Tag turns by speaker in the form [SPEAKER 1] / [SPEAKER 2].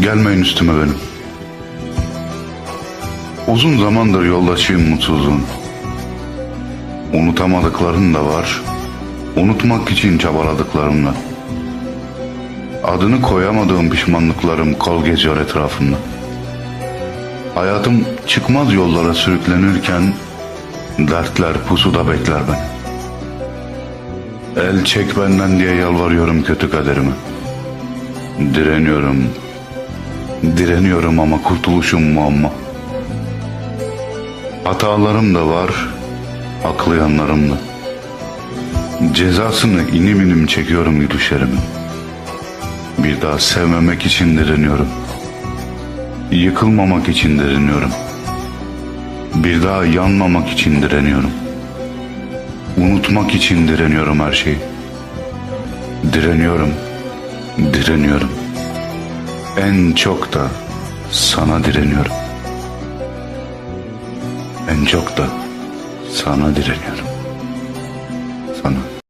[SPEAKER 1] Gelmeyin üstüme benim. Uzun zamandır yoldaşıyım mutsuzluğun. Unutamadıklarım da var. Unutmak için çabaladıklarımla. Adını koyamadığım pişmanlıklarım kol geziyor etrafımda. Hayatım çıkmaz yollara sürüklenirken dertler pusuda bekler beni. El çek benden diye yalvarıyorum kötü kaderime. Direniyorum. Direniyorum ama kurtuluşum muamma. Hatalarım da var, haklı yanlarım da. Cezasını inim inim çekiyorum gülüşlerimin. Bir daha sevmemek için direniyorum. Yıkılmamak için direniyorum. Bir daha yanmamak için direniyorum. Unutmak için direniyorum her şeyi. Direniyorum. Direniyorum. En çok da sana direniyorum. En çok da sana direniyorum. Sana.